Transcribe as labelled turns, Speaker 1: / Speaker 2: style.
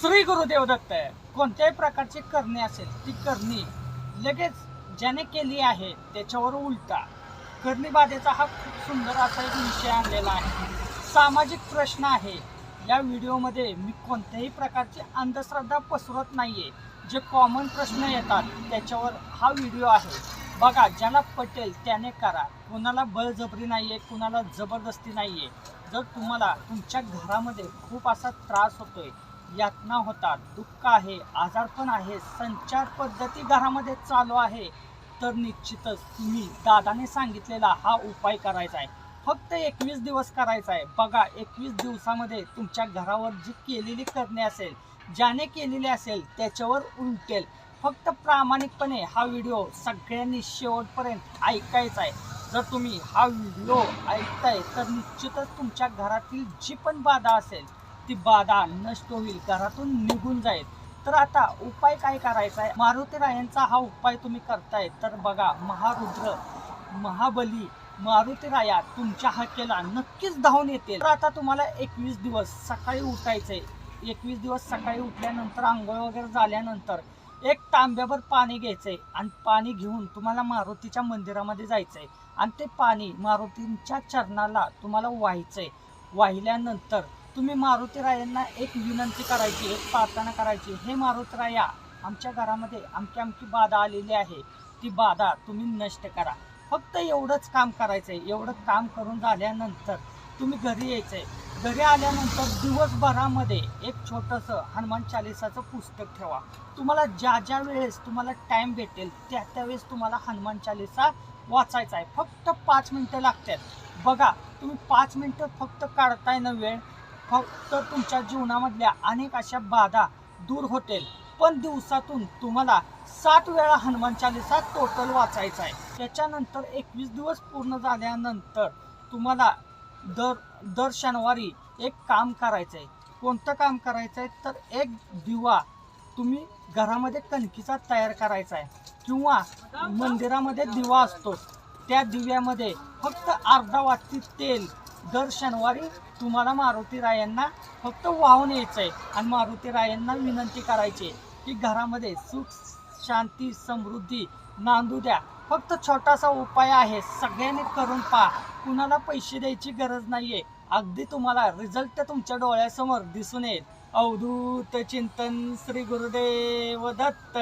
Speaker 1: श्री गुरुदेव दत्त कोणत्याही प्रकारची करणी असेल ती करणी लगेच ज्याने केली आहे त्याच्यावर उलटा. करणी बाधेचा हा खूप सुंदर असा एक विषय आणलेला आहे. सामाजिक प्रश्न आहे. या व्हिडिओमध्ये मी कोणत्याही प्रकारची अंधश्रद्धा पसरत नाही आहे जे कॉमन प्रश्न येतात त्याच्यावर हा व्हिडिओ आहे. बघा ज्याला पटेल त्याने करा. कुणाला बळजबरी नाही आहे कुणाला जबरदस्ती नाही आहे जर तुम्हाला तुमच्या घरामध्ये खूप असा त्रास होतोय यातना होतात. दुःख आहे आजारपण आहे संचार पद्धती घरामध्ये चालू आहे. तर निश्चितच तुम्ही दादाने सांगितलेला हा उपाय करायचा आहे फक्त एकवीस दिवस करायचा आहे बघा एकवीस दिवसामध्ये तुमच्या घरावर जी केलेली करणे असेल ज्याने केलेली असेल त्याच्यावर उलटेल. फक्त प्रामाणिकपणे हा व्हिडिओ सगळ्यांनी शेवटपर्यंत ऐकायचा आहे जर तुम्ही हा व्हिडिओ ऐकताय तर निश्चितच तुमच्या घरातील जी पण बाधा असेल ती बाधा नष्ट होईल घरातून निघून जाईल. तर आता उपाय काय करायचा आहे? मारुती रायांचा हा उपाय तुम्ही करताय तर बघा महारुद्र महाबली मारुती राया तुमच्या हाकेला नक्कीच धावून येते तर आता तुम्हाला एकवीस दिवस सकाळी उठायचंय. एकवीस दिवस सकाळी उठल्यानंतर आंघोळ वगैरे झाल्यानंतर एक तांब्याभर पाणी घ्यायचंय आणि पाणी घेऊन तुम्हाला मारुतीच्या मंदिरामध्ये जायचंय. आणि ते पाणी मारुतींच्या चरणाला तुम्हाला व्हायचंय. वाहिल्यानंतर तुम्ही मारुती रायांना एक विनंती करायची एक प्रार्थना करायची. हे मारुती राया आमच्या घरामध्ये आमची आमची बाधा आलेली आहे. ती बाधा तुम्ही नष्ट करा. फक्त एवढंच काम करायचं आहे एवढं काम करून झाल्यानंतर तुम्ही घरी यायचं आहे घरी आल्यानंतर दिवसभरामध्ये एक छोटंसं हनुमान चालिसाचं पुस्तक ठेवा. तुम्हाला ज्या ज्या वेळेस तुम्हाला टाईम भेटेल त्या त्यावेळेस तुम्हाला हनुमान चालिसा वाचायचा आहे फक्त पाच मिनटं लागतात. बघा तुम्ही पाच मिनटं फक्त काढताय ना वेळ? फक्त तुमच्या जीवनामधल्या अनेक अशा बाधा दूर होतील. पण दिवसातून तुम्हाला सात वेळा हनुमान चालिसा टोटल वाचायचा आहे. त्याच्यानंतर एकवीस दिवस पूर्ण झाल्यानंतर तुम्हाला दर दर शनिवारी एक काम करायचं आहे कोणतं काम करायचं आहे तर एक दिवा तुम्ही घरामध्ये कणकीचा तयार करायचा आहे किंवा मंदिरामध्ये दिवा असतो. त्या दिव्यामध्ये फक्त अर्धा वाटी तेल दर शनिवारी तुम्हाला मारुती रायांना फक्त वाहून यायचं आहे आणि मारुती रायांना विनंती करायची आहे की घरामध्ये सुख शांती समृद्धी नांदू द्या. फक्त छोटासा उपाय आहे. सगळ्यांनी करून पहा. कुणाला पैसे द्यायची गरज नाही आहे अगदी तुम्हाला रिझल्ट तुमच्या डोळ्यासमोर दिसून येईल. अवधूत चिंतन श्री गुरुदेव दत्त.